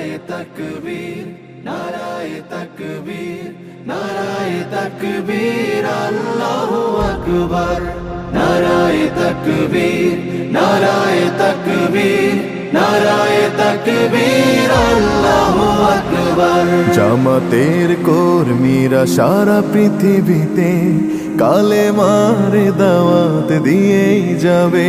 নারায় তকবীর নারায় তকবীর নারায় তকবীর আল্লাহু আকবার নারায় তকবীর নারায় তকবীর নারায় তকবীর সারা পৃথিবীতে কালে মারে দাওয়াত দিয়েই যাবে।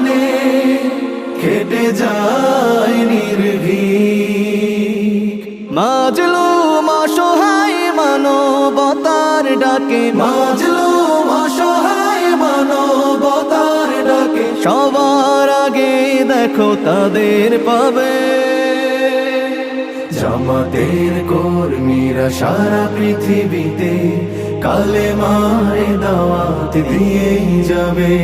ময়দানে খেটে যায় নির্ভীক। মাজলু অসহায় মানবতার ডাকে। মাজলু অসহায় মানবতার ডাকে। সবার আগে দেখো তাদের পাবে। জামাতের কর্মীরা সারা পৃথিবীতে কালে মারে দাওয়াত দিয়েই যাবে।